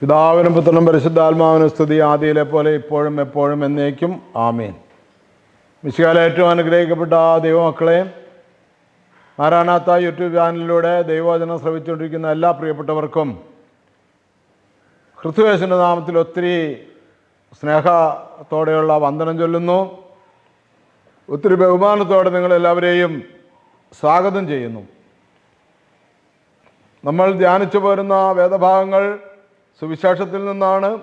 പിതാവിനും പുത്രനും പരിശുദ്ധാത്മാവിനും സ്തുതി. ആദിയിലെ പോലെ ഇപ്പോഴും എപ്പോഴും എന്നേക്കും. ആമീൻ. മിശികാല ഏറ്റവും അനുഗ്രഹിക്കപ്പെട്ട ദൈവമക്കളെ ആരാണാത്ത യൂട്യൂബ് ചാനലിലൂടെ ദൈവവചനം ശ്രവിച്ചുകൊണ്ടിരിക്കുന്ന എല്ലാ പ്രിയപ്പെട്ടവർക്കും ക്രിസ്തുവേശന്റെ നാമത്തിൽ ഒത്തിരി സ്നേഹത്തോടെയുള്ള വന്ദനം ചൊല്ലുന്നു. ഒത്തിരി ബഹുമാനത്തോടെ നിങ്ങളെല്ലാവരെയും സ്വാഗതം ചെയ്യുന്നു. നമ്മൾ ധ്യാനിച്ചു പോരുന്ന വേദഭാഗങ്ങൾ സുവിശേഷത്തിൽ നിന്നാണ്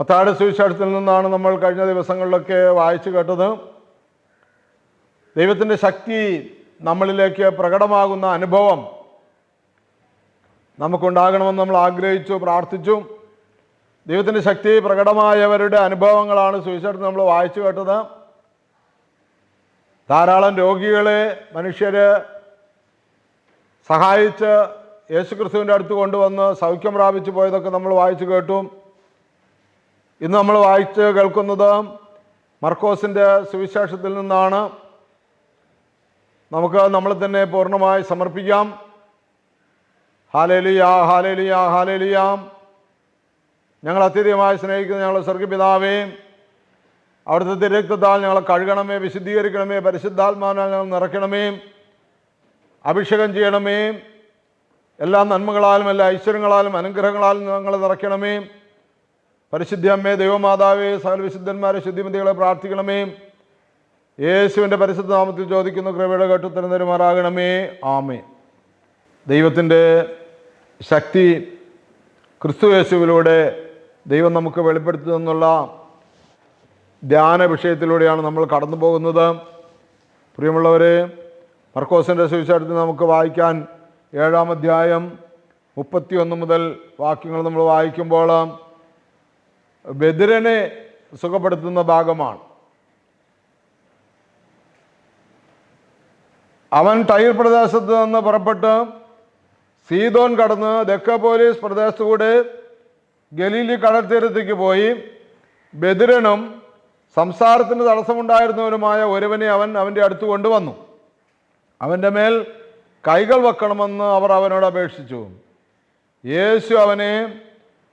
മത്താട് സുവിശേഷത്തിൽ നിന്നാണ് നമ്മൾ കഴിഞ്ഞ ദിവസങ്ങളിലൊക്കെ വായിച്ചു കേട്ടത്. ദൈവത്തിന്റെ ശക്തി നമ്മളിലേക്ക് പ്രകടമാകുന്ന അനുഭവം നമുക്കുണ്ടാകണമെന്ന് നമ്മൾ ആഗ്രഹിച്ചു പ്രാർത്ഥിച്ചു. ദൈവത്തിന്റെ ശക്തി പ്രകടമായവരുടെ അനുഭവങ്ങളാണ് സുവിശേഷത്തിൽ നമ്മൾ വായിച്ചു കേട്ടത്. ധാരാളം രോഗികളെ മനുഷ്യർ സഹായിച്ച് യേശുക്രിസ്തുവിന്റെ അടുത്ത് കൊണ്ടുവന്ന് സൗഖ്യം പ്രാപിച്ചു പോയതൊക്കെ നമ്മൾ വായിച്ചു കേട്ടു. ഇന്ന് നമ്മൾ വായിച്ച് കേൾക്കുന്നത് മർക്കോസിന്റെ സുവിശേഷത്തിൽ നിന്നാണ്. നമുക്ക് നമ്മളെ തന്നെ പൂർണമായി സമർപ്പിക്കാം. Hallelujah hallelujah hallelujah. ഞങ്ങൾ അത്യധികമായി സ്നേഹിക്കുന്ന ഞങ്ങളുടെ സ്വർഗപിതാവേ അവിടുത്തെ തിരക്തത്താൽ ഞങ്ങളെ കഴുകണമേ വിശുദ്ധീകരിക്കണമേ പരിശുദ്ധാത്മാവിനാൽ ഞങ്ങൾ നിറയ്ക്കണമേ അഭിഷേകം ചെയ്യണമേ. എല്ലാ നന്മകളാലും എല്ലാ ഐശ്വര്യങ്ങളാലും അനുഗ്രഹങ്ങളാലും ഞങ്ങളെ നിറയ്ക്കണമേ. പരിശുദ്ധ അമ്മേ ദൈവമാതാവേ സകല വിശുദ്ധന്മാരെ ശുദ്ധിമതികളെ പ്രാർത്ഥിക്കണമേ. യേശുവിന്റെ പരിശുദ്ധ നാമത്തിൽ ചോദിക്കുന്ന കൃപയുടെ കേട്ടു തരുമാറാകണമേ ആമേ ദൈവത്തിന്റെ ശക്തി ക്രിസ്തു യേശുവിലൂടെ ദൈവം നമുക്ക് വെളിപ്പെടുത്തി തന്നുള്ള ധ്യാന വിഷയത്തിലൂടെയാണ് നമ്മൾ കടന്നു പോകുന്നത് പ്രിയമുള്ളവരെ മർക്കോസിന്റെ സുവിശേഷത്തിൽ നമുക്ക് വായിക്കാൻ ഏഴാം അധ്യായം മുപ്പത്തിയൊന്ന് മുതൽ വാക്യങ്ങൾ നമ്മൾ വായിക്കുമ്പോൾ ബദിരനെ സുഖപ്പെടുത്തുന്ന ഭാഗമാണ്. അവൻ ടൈർ പ്രദേശത്ത് നിന്ന് പുറപ്പെട്ട് സീതോൻ കടന്ന് ദക്ക പോലീസ് പ്രദേശത്തുകൂടെ ഗലീലി കടൽത്തീരത്തേക്ക് പോയി. ബദിരനും സംസാരത്തിന് തടസ്സമുണ്ടായിരുന്നവരുമായ ഒരുവനെ അവൻ അവന്റെ അടുത്ത് കൊണ്ടുവന്നു. അവന്റെ മേൽ കൈകൾ വെക്കണമെന്ന് അവർ അവനോട് അപേക്ഷിച്ചു. യേശു അവനെ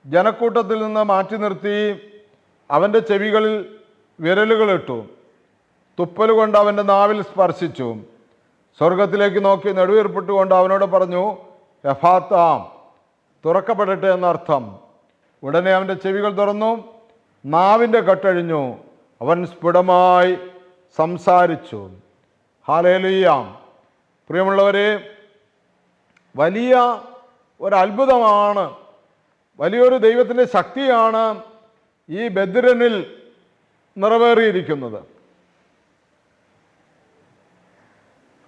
ജനക്കൂട്ടത്തിൽ നിന്ന് മാറ്റി നിർത്തി അവന്റെ ചെവികളിൽ വിരലുകളിട്ടു തുപ്പൽ കൊണ്ട് അവന്റെ നാവിൽ സ്പർശിച്ചു. സ്വർഗത്തിലേക്ക് നോക്കി നെടുവീർപ്പിട്ടുകൊണ്ട് അവനോട് പറഞ്ഞു യഫാത്താം തുറക്കപ്പെടട്ടെ എന്നർത്ഥം. ഉടനെ അവന്റെ ചെവികൾ തുറന്നു നാവിന്റെ കെട്ടഴിഞ്ഞു. അവൻ സ്ഫുടമായി സംസാരിച്ചു. ഹാലേലിയാം. പ്രിയമുള്ളവരെ വലിയ ഒരത്ഭുതമാണ് വലിയൊരു ദൈവത്തിന്റെ ശക്തിയാണ് ഈ ബദ്രനിൽ നിറവേറിയിരിക്കുന്നത്.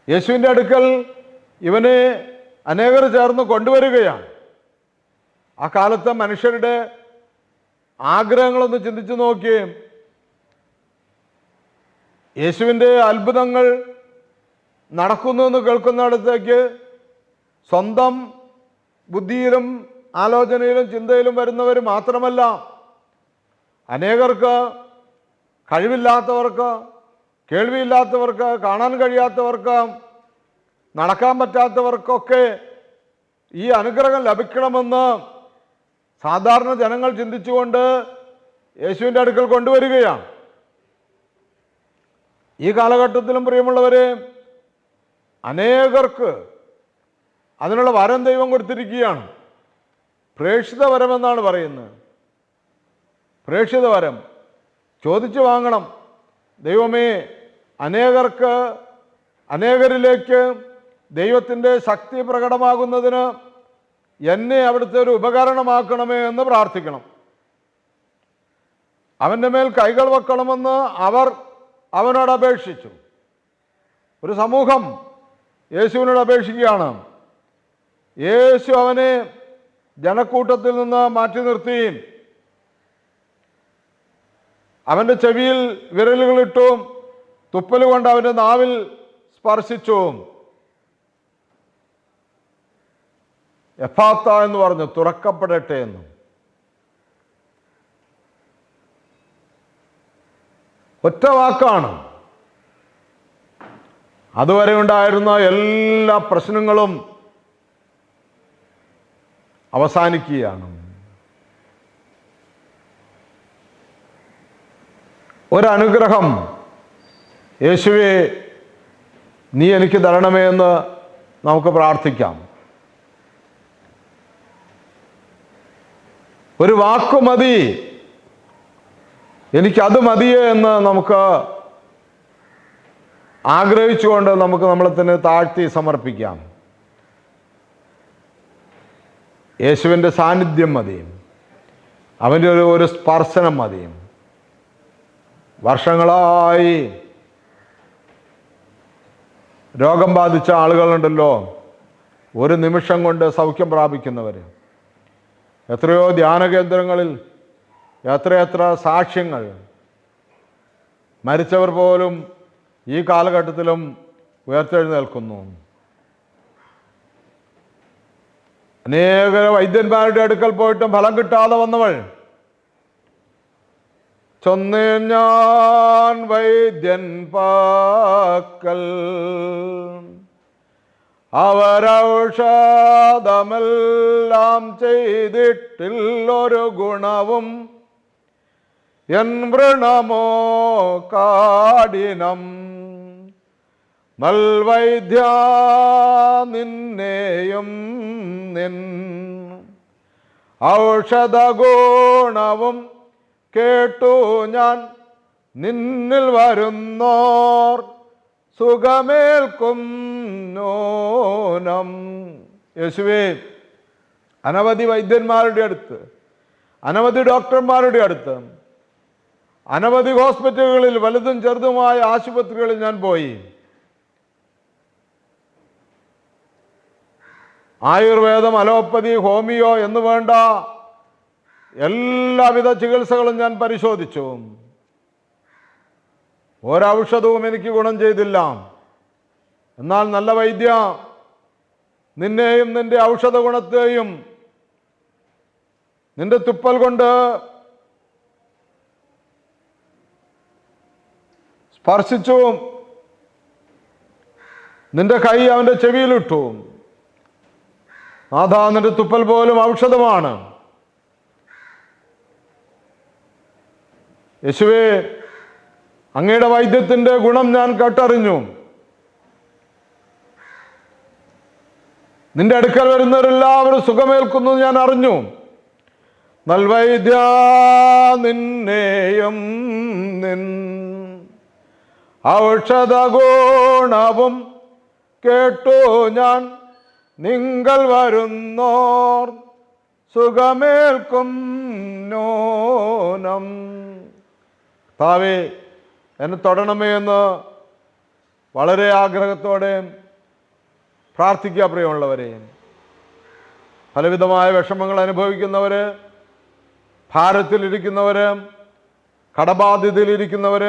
യേശുവിന്റെ അടുക്കൽ ഇവനെ അനേകർ ചേർന്ന് കൊണ്ടുവരികയാണ്. ആ കാലത്തെ മനുഷ്യരുടെ ആഗ്രഹങ്ങളൊന്ന് ചിന്തിച്ചു നോക്കിയേ യേശുവിന്റെ അത്ഭുതങ്ങൾ നടക്കുന്നു എന്ന് കേൾക്കുന്നിടത്തേക്ക് സ്വന്തം ബുദ്ധിയിലും ആലോചനയിലും ചിന്തയിലും വരുന്നവർ മാത്രമല്ല അനേകർക്ക് കഴിവില്ലാത്തവർക്ക് കേൾവിയില്ലാത്തവർക്ക് കാണാൻ കഴിയാത്തവർക്ക് നടക്കാൻ പറ്റാത്തവർക്കൊക്കെ ഈ അനുഗ്രഹം ലഭിക്കണമെന്ന് സാധാരണ ജനങ്ങൾ ചിന്തിച്ചുകൊണ്ട് യേശുവിന്റെ അടുക്കൽ കൊണ്ടുവരികയാണ്. ഈ കാലഘട്ടത്തിലും പ്രിയമുള്ളവരെ അനേകർക്ക് അതിനുള്ള വരം ദൈവം കൊടുത്തിരിക്കുകയാണ്. പ്രേക്ഷിത വരമെന്നാണ് പറയുന്നത്. പ്രേക്ഷിത വരം. ചോദിച്ചു വാങ്ങണം. ദൈവമേ അനേകർക്ക് അനേകരിലേക്ക് ദൈവത്തിന്റെ ശക്തി പ്രകടമാകുന്നതിന് എന്നെ അവിടുത്തെ ഒരു ഉപകരണമാക്കണമേ എന്ന് പ്രാർത്ഥിക്കണം. അവന്റെ മേൽ കൈകൾ വെക്കണമെന്ന് അവർ അവനോട് അപേക്ഷിച്ചു. ഒരു സമൂഹം യേശുവിനോട് അപേക്ഷിക്കുകയാണ്. യേശു അവനെ ജനക്കൂട്ടത്തിൽ നിന്ന് മാറ്റി നിർത്തി. അവന്റെ ചെവിയിൽ വിരലുകളിട്ടു. തുപ്പൽ കൊണ്ട് അവന്റെ നാവിൽ സ്പർശിച്ചു. എഫാത്ത എന്ന് പറഞ്ഞു തുറക്കപ്പെടട്ടെ എന്ന്. ഒറ്റ വാക്കാണ്. അതുവരെ ഉണ്ടായിരുന്ന എല്ലാ പ്രശ്നങ്ങളും അവസാനിക്കുകയാണ്. ഒരനുഗ്രഹം യേശുവെ നീ എനിക്ക് തരണമേ എന്ന് നമുക്ക് പ്രാർത്ഥിക്കാം. ഒരു വാക്കു മതി. എനിക്കത് മതിയേ എന്ന് നമുക്ക് ആഗ്രഹിച്ചുകൊണ്ട് നമുക്ക് നമ്മളെ തന്നെ താഴ്ത്തി സമർപ്പിക്കാം. യേശുവിന്റെ സാന്നിധ്യം മതി. അവന്റെ ഒരു ഒരു സ്പർശനം മതി. വർഷങ്ങളായി രോഗം ബാധിച്ച ആളുകളുണ്ടല്ലോ. ഒരു നിമിഷം കൊണ്ട് സൗഖ്യം പ്രാപിക്കുന്നവർ എത്രയോ ധ്യാന കേന്ദ്രങ്ങളിൽ എത്രയെത്ര സാക്ഷ്യങ്ങൾ. മരിച്ചവർ പോലും ഈ കാലഘട്ടത്തിലും ഉയർത്തെഴുന്നേൽക്കുന്നു. അനേക വൈദ്യന്മാരുടെ അടുക്കൽ പോയിട്ടും ഫലം കിട്ടാതെ വന്നവൾ. ചൊന്നേൻ ഞാൻ വൈദ്യൻ പാക്കൽ. അവരൗഷാദമെല്ലാം ചെയ്തിട്ടില്ലൊരു ഗുണവും എൻ വൃണമോ കാടിനം നൽവൈദ്യ നിന്നെയും നിൻ ഔഷധഗുണവും കേട്ടു ഞാൻ നിന്നിൽ വരുന്നോർ സുഖമേൽക്കും നോനം യേശുവേ അനവധി വൈദ്യന്മാരുടെ അടുത്ത് അനവധി ഡോക്ടർമാരുടെ അടുത്ത് അനവധി ഹോസ്പിറ്റലുകളിൽ വലുതും ചെറുതുമായ ആശുപത്രികളിൽ ഞാൻ പോയി. ആയുർവേദം അലോപ്പതി ഹോമിയോ എന്ന് വേണ്ട എല്ലാവിധ ചികിത്സകളും ഞാൻ പരിശോധിച്ചു. ഒരൗഷധവും എനിക്ക് ഗുണം ചെയ്തില്ല. എന്നാൽ നല്ല വൈദ്യ നിന്നെയും നിന്റെ ഔഷധ ഗുണത്തെയും നിന്റെ തുപ്പൽ കൊണ്ട് സ്പർശിച്ചു. നിന്റെ കൈ അവന്റെ ചെവിയിലിട്ടു. നാഥാ തുപ്പൽ പോലും ഔഷധമാണ്. യേശുവേ അങ്ങയുടെ വൈദ്യത്തിന്റെ ഗുണം ഞാൻ കേട്ടറിഞ്ഞു. നിന്റെ അടുക്കൽ വരുന്നവരെല്ലാവരും സുഖമേൽക്കുന്നു ഞാൻ അറിഞ്ഞു. നൽവൈദ്യ നിന്നെയും നിൻ ഔഷധ ഗുണവും കേട്ടു ഞാൻ. നിങ്ങൾ വരുന്നോർ സുഖമേൽക്കും നോനം താവേ എന്നെ തൊടണമേ എന്ന് വളരെ ആഗ്രഹത്തോടെ പ്രാർത്ഥിക്കുക പ്രിയമുള്ളവരെ. പലവിധമായ വിഷമങ്ങൾ അനുഭവിക്കുന്നവർ ഭാരത്തിലിരിക്കുന്നവർ കടബാധ്യതയിലിരിക്കുന്നവർ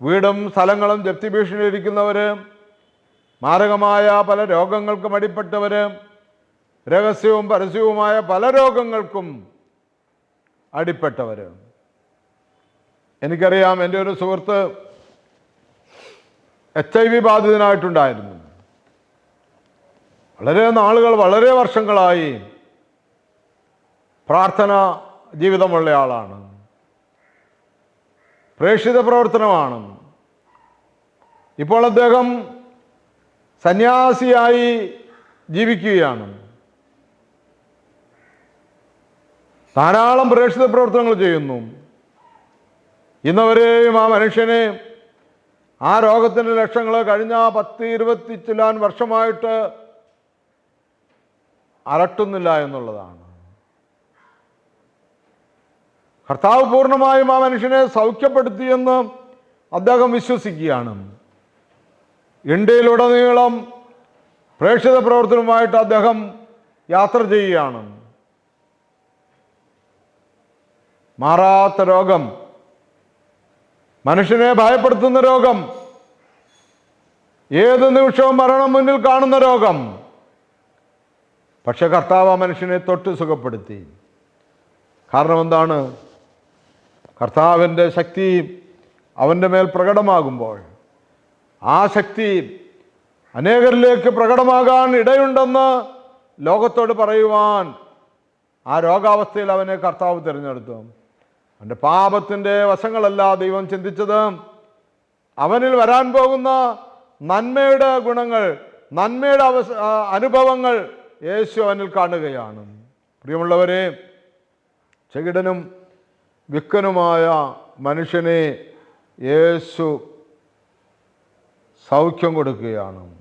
വീടും സ്ഥലങ്ങളും ജപ്തി ഭീഷണിയിലിരിക്കുന്നവർ മാരകമായ പല രോഗങ്ങൾക്കും അടിപ്പെട്ടവർ രഹസ്യവും പരസ്യവുമായ പല രോഗങ്ങൾക്കും അടിപ്പെട്ടവർ എനിക്കറിയാം എന്റെ ഒരു സുഹൃത്ത് എച്ച് ഐ വി ബാധിതനായിട്ടുണ്ടായിരുന്നു. വളരെ നാളുകൾ വളരെ വർഷങ്ങളായി പ്രാർത്ഥന ജീവിതമുള്ള ആളാണ്. പ്രേക്ഷിത പ്രവർത്തനമാണ്. ഇപ്പോൾ അദ്ദേഹം സന്യാസിയായി ജീവിക്കുകയാണ്. ധാരാളം പ്രേക്ഷിത പ്രവർത്തനങ്ങൾ ചെയ്യുന്നു. ഇന്നവരെയും ആ മനുഷ്യനെ ആ രോഗത്തിന്റെ ലക്ഷങ്ങൾ കഴിഞ്ഞ പത്ത് ഇരുപത്തി ചില്ലാൻ വർഷമായിട്ട് അലട്ടുന്നില്ല എന്നുള്ളതാണ്. കർത്താവ് പൂർണമായും ആ മനുഷ്യനെ സൗഖ്യപ്പെടുത്തിയെന്ന് അദ്ദേഹം വിശ്വസിക്കുകയാണ്. ഇന്ത്യയിലുടനീളം പ്രേക്ഷിത പ്രവർത്തനവുമായിട്ട് അദ്ദേഹം യാത്ര ചെയ്യുകയാണ്. മാറാത്ത രോഗം മനുഷ്യനെ ഭയപ്പെടുത്തുന്ന രോഗം ഏത് നിമിഷവും മരണം മുന്നിൽ കാണുന്ന രോഗം. പക്ഷെ കർത്താവ് മനുഷ്യനെ തൊട്ട് സുഖപ്പെടുത്തി. കാരണം എന്താണ്? കർത്താവിന്റെ ശക്തി അവന്റെ മേൽ പ്രകടമാകുമ്പോൾ ആ ശക്തി അനേകരിലേക്ക് പ്രകടമാകാൻ ഇടയുണ്ടെന്ന് ലോകത്തോട് പറയുവാൻ ആ രോഗാവസ്ഥയിൽ അവനെ കർത്താവ് തിരഞ്ഞെടുത്തു. അവന്റെ പാപത്തിന്റെ വശങ്ങളല്ല ദൈവം ചിന്തിച്ചത്. അവനിൽ വരാൻ പോകുന്ന നന്മയുടെ ഗുണങ്ങൾ നന്മയുടെ അവസ അനുഭവങ്ങൾ യേശു അവനിൽ കാണുകയാണ്. പ്രിയമുള്ളവരെ ചെകിടനും വിക്കനുമായ മനുഷ്യനെ യേശു സൗഖ്യം കൊടുക്കുകയാണ്.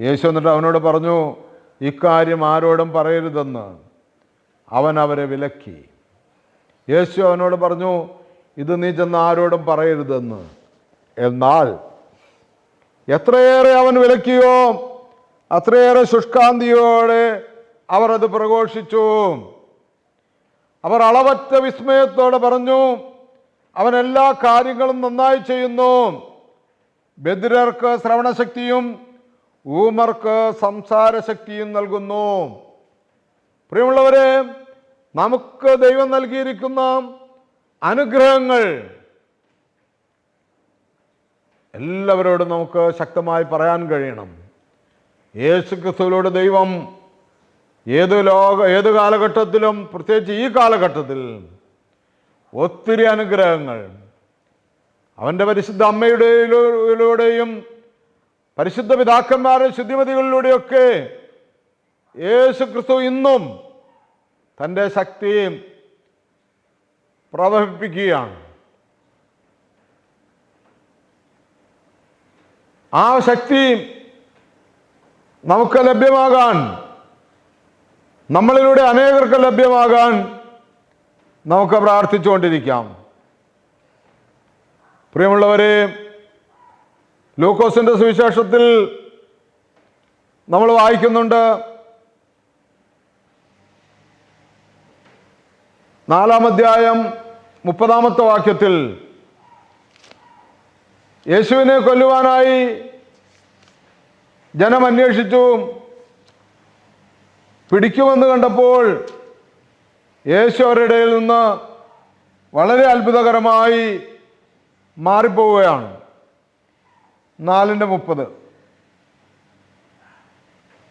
യേശു എന്നിട്ട് അവനോട് പറഞ്ഞു ഇക്കാര്യം ആരോടും പറയരുതെന്ന് അവൻ അവരെ വിലക്കി. യേശു അവനോട് പറഞ്ഞു ഇത് നീ ചെന്ന് ആരോടും പറയരുതെന്ന്. എന്നാൽ എത്രയേറെ അവൻ വിലക്കിയോ അത്രയേറെ ശുഷ്കാന്തിയോടെ അവർ അത് പ്രഘോഷിച്ചു. അവർ അളവറ്റ വിസ്മയത്തോടെ പറഞ്ഞു അവൻ എല്ലാ കാര്യങ്ങളും നന്നായി ചെയ്യുന്നു. ബദിരർക്ക് ശ്രവണശക്തിയും ഊമർക്ക് സംസാരശക്തിയും നൽകുന്നു. പ്രിയമുള്ളവരെ നമുക്ക് ദൈവം നൽകിയിരിക്കുന്ന അനുഗ്രഹങ്ങൾ എല്ലാവരോടും നമുക്ക് ശക്തമായി പറയാൻ കഴിയണം. യേശു ക്രിസ്തുവിലൂടെ ദൈവം ഏത് ലോക ഏത് കാലഘട്ടത്തിലും പ്രത്യേകിച്ച് ഈ കാലഘട്ടത്തിൽ ഒത്തിരി അനുഗ്രഹങ്ങൾ അവന്റെ പരിശുദ്ധ അമ്മയുടെയിലൂടെയും പരിശുദ്ധ പിതാക്കന്മാരുടെ ശുദ്ധിമതികളിലൂടെയൊക്കെ യേശു ക്രിസ്തു ഇന്നും തന്റെ ശക്തി പ്രവഹിപ്പിക്കുകയാണ്. ആ ശക്തി നമുക്ക് ലഭ്യമാകാൻ നമ്മളിലൂടെ അനേകർക്ക് ലഭ്യമാകാൻ നമുക്ക് പ്രാർത്ഥിച്ചുകൊണ്ടിരിക്കാം. പ്രിയമുള്ളവരെ ലൂക്കോസിന്റെ സുവിശേഷത്തിൽ നമ്മൾ വായിക്കുന്നുണ്ട് നാലാം അധ്യായം മുപ്പതാമത്തെ വാക്യത്തിൽ യേശുവിനെ കൊല്ലുവാനായി ജനം അന്വേഷിച്ചു. പിടിക്കുമെന്ന് കണ്ടപ്പോൾ യേശു അവരുടെ നിന്ന് വളരെ അത്ഭുതകരമായി മാറിപ്പോവുകയാണ്. നാലിന്റെ മുപ്പത്.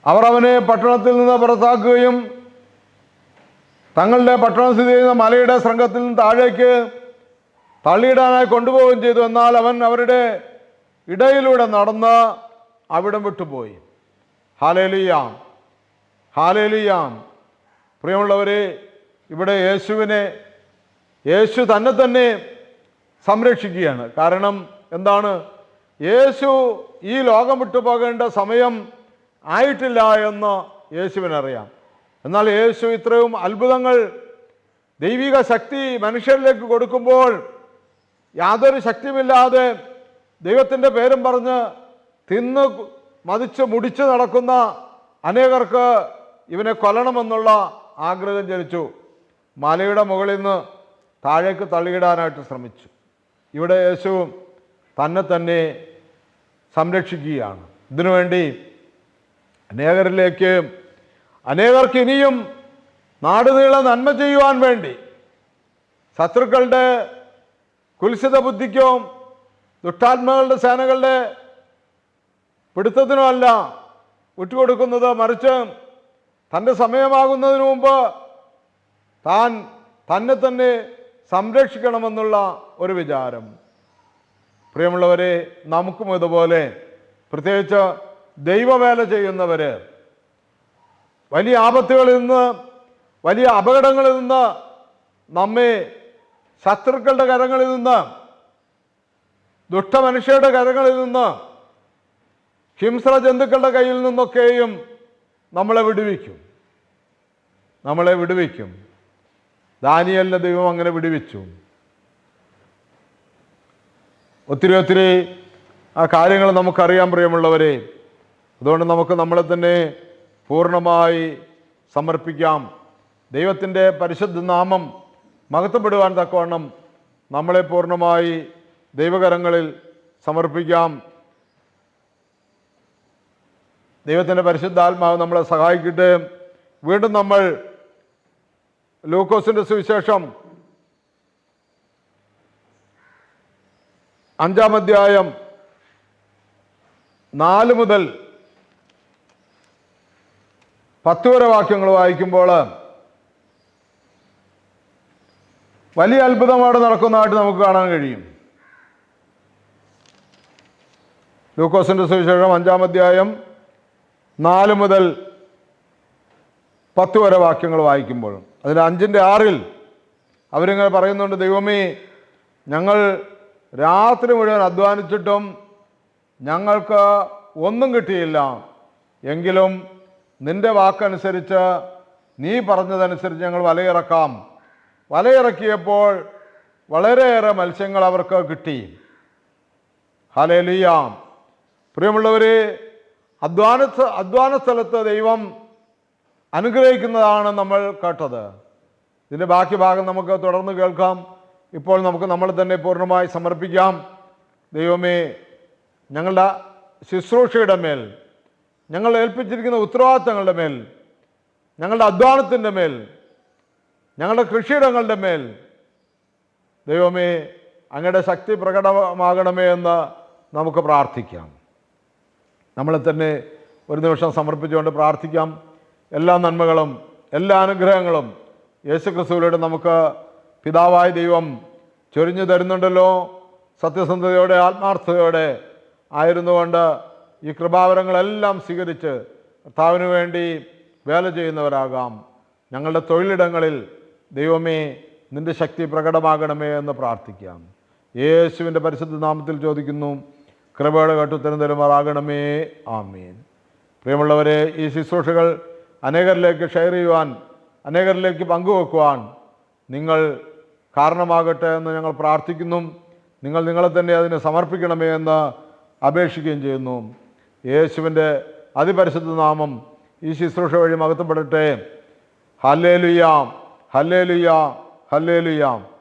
അവർ അവനെ പട്ടണത്തിൽ നിന്ന് പുറത്താക്കുകയും തങ്ങളുടെ പട്ടണം സ്ഥിതി ചെയ്യുന്ന മലയുടെ ശൃംഖത്തിൽ നിന്ന് താഴേക്ക് തള്ളിയിടാനായി കൊണ്ടുപോവുകയും ചെയ്തു. എന്നാൽ അവൻ അവരുടെ ഇടയിലൂടെ നടന്ന് അവിടം വിട്ടുപോയി. ഹാലേലിയാം. ഹാലേലിയാം. പ്രിയമുള്ളവരെ ഇവിടെ യേശുവിനെ യേശു തന്നെ തന്നെ സംരക്ഷിക്കുകയാണ്. കാരണം എന്താണ്? യേശു ഈ ലോകം വിട്ടു പോകേണ്ട സമയം ആയിട്ടില്ല എന്ന് യേശുവിനറിയാം. എന്നാൽ യേശു ഇത്രയും അത്ഭുതങ്ങൾ ദൈവിക ശക്തി മനുഷ്യരിലേക്ക് കൊടുക്കുമ്പോൾ യാതൊരു ശക്തിയുമില്ലാതെ ദൈവത്തിന്റെ പേരും പറഞ്ഞ് തിന്ന് മതിച്ച് മുടിച്ച് നടക്കുന്ന അനേകർക്ക് ഇവനെ കൊല്ലണമെന്നുള്ള ആഗ്രഹം ജനിച്ചു. മലയുടെ മുകളിൽ നിന്ന് താഴേക്ക് തള്ളിയിടാനായിട്ട് ശ്രമിച്ചു. ഇവിടെ യേശു തന്നെ തന്നെ സംരക്ഷിക്കുകയാണ്. ഇതിനുവേണ്ടി അനേകരിലേക്ക് അനേകർക്ക് ഇനിയും നാടുനീള നന്മ ചെയ്യുവാൻ വേണ്ടി ശത്രുക്കളുടെ കുൽസിത ബുദ്ധിക്കും ദുഷ്ടാത്മകളുടെ സേനകളുടെ പിടുത്തത്തിനോ അല്ല വിട്ടുകൊടുക്കുന്നത് മറിച്ച് തന്റെ സമയമാകുന്നതിന് മുമ്പ് താൻ തന്നെ തന്നെ സംരക്ഷിക്കണമെന്നുള്ള ഒരു വിചാരം. പ്രിയമുള്ളവരെ നമുക്കും ഇതുപോലെ പ്രത്യേകിച്ച് ദൈവവേല ചെയ്യുന്നവര് വലിയ ആപത്തുകളിൽ നിന്ന് വലിയ അപകടങ്ങളിൽ നിന്ന് നമ്മെ ശത്രുക്കളുടെ കരങ്ങളിൽ നിന്ന് ദുഷ്ടമനുഷ്യരുടെ കരങ്ങളിൽ നിന്ന് ഹിംസ്ര ജന്തുക്കളുടെ കയ്യിൽ നിന്നൊക്കെയും നമ്മളെ വിടുവിക്കും. നമ്മളെ വിടുവിക്കും. ദാനിയലിനെ ദൈവം അങ്ങനെ വിടുവിച്ചു. ഒത്തിരി ഒത്തിരി ആ കാര്യങ്ങൾ നമുക്കറിയാൻ പ്രിയമുള്ളവരെ അതുകൊണ്ട് നമുക്ക് നമ്മളെ തന്നെ പൂർണമായി സമർപ്പിക്കാം. ദൈവത്തിന്റെ പരിശുദ്ധ നാമം മഹത്വപ്പെടുവാൻ തക്കവണ്ണം നമ്മളെ പൂർണമായി ദൈവകരങ്ങളിൽ സമർപ്പിക്കാം. ദൈവത്തിന്റെ പരിശുദ്ധാത്മാവ് നമ്മളെ സഹായിക്കട്ടെ. വീണ്ടും നമ്മൾ ലൂക്കോസിന്റെ സുവിശേഷം അഞ്ചാം അധ്യായം നാല് മുതൽ പത്ത് വരെ വാക്യങ്ങൾ വായിക്കുമ്പോൾ വലിയ അത്ഭുതമാണ് നടക്കുന്നതായിട്ട് നമുക്ക് കാണാൻ കഴിയും. ലൂക്കോസിന്റെ സുവിശേഷം അഞ്ചാം അധ്യായം നാല് മുതൽ പത്ത് വരെ വാക്യങ്ങൾ വായിക്കുമ്പോഴും. അതിന്റെ അഞ്ചിന്റെ ആറിൽ അവരിങ്ങനെ പറയുന്നുണ്ട് ദൈവമേ ഞങ്ങൾ രാത്രി മുഴുവൻ അധ്വാനിച്ചിട്ടും ഞങ്ങൾക്ക് ഒന്നും കിട്ടിയില്ല. എങ്കിലും നിന്റെ വാക്കനുസരിച്ച് നീ പറഞ്ഞതനുസരിച്ച് ഞങ്ങൾ വലയിറക്കാം. വലയിറക്കിയപ്പോൾ വളരെയേറെ മത്സ്യങ്ങൾ അവർക്ക് കിട്ടി. ഹലേലിയ പ്രിയമുള്ളവർ അധ്വാന അധ്വാന സ്ഥലത്ത് ദൈവം അനുഗ്രഹിക്കുന്നതാണ് നമ്മൾ കേട്ടത്. ഇതിന്റെ ബാക്കി ഭാഗം നമുക്ക് തുടർന്ന് കേൾക്കാം. ഇപ്പോൾ നമുക്ക് നമ്മൾ തന്നെ പൂർണമായി സമർപ്പിക്കാം. ദൈവമേ ഞങ്ങളുടെ ശുശ്രൂഷയുടെ മേൽ ഞങ്ങൾ ഏൽപ്പിച്ചിരിക്കുന്ന ഉത്തരവാദിത്തങ്ങളുടെ മേൽ ഞങ്ങളുടെ അധ്വാനത്തിന്റെ മേൽ ഞങ്ങളുടെ കൃഷിയിടങ്ങളുടെ മേൽ ദൈവമേ അങ്ങയുടെ ശക്തി പ്രകടമാകണമേ എന്ന് നമുക്ക് പ്രാർത്ഥിക്കാം. നമ്മളെ തന്നെ ഒരു നിമിഷം സമർപ്പിച്ചുകൊണ്ട് പ്രാർത്ഥിക്കാം. എല്ലാ നന്മകളും എല്ലാ അനുഗ്രഹങ്ങളും യേശുക്രിസ്തുവിലൂടെ നമുക്ക് പിതാവായ ദൈവം ചൊരിഞ്ഞു തരുന്നുണ്ടല്ലോ. സത്യസന്ധതയോടെ ആത്മാർത്ഥതയോടെ ആയിരുന്നുകൊണ്ട് ഈ കൃപാവരങ്ങളെല്ലാം സ്വീകരിച്ച് കർത്താവിന് വേണ്ടി വേല ചെയ്യുന്നവരാകാം. ഞങ്ങളുടെ തൊഴിലിടങ്ങളിൽ ദൈവമേ നിന്റെ ശക്തി പ്രകടമാകണമേ എന്ന് പ്രാർത്ഥിക്കാം. യേശുവിന്റെ പരിശുദ്ധ നാമത്തിൽ ചോദിക്കുന്നു കൃപയുടെ കേട്ടുത്തരം തരുമാറാകണമേ. ആമീൻ. പ്രിയമുള്ളവരെ ഈ ശുശ്രൂഷകൾ അനേകരിലേക്ക് ഷെയർ ചെയ്യുവാൻ അനേകരിലേക്ക് പങ്കുവെക്കുവാൻ നിങ്ങൾ കാരണമാകട്ടെ എന്ന് ഞങ്ങൾ പ്രാർത്ഥിക്കുന്നു. നിങ്ങൾ നിങ്ങളെ തന്നെ അതിനെ സമർപ്പിക്കണമേ എന്ന് അപേക്ഷിക്കുകയും ചെയ്യുന്നു. യേശുവിന്റെ അതിപരിശുദ്ധ നാമം ഈ ശുശ്രൂഷ വഴി മകത്തപ്പെടട്ടെ ഹല്ലേലുയാം ഹല്ലേലുയാം ഹല്ലേലുയാം.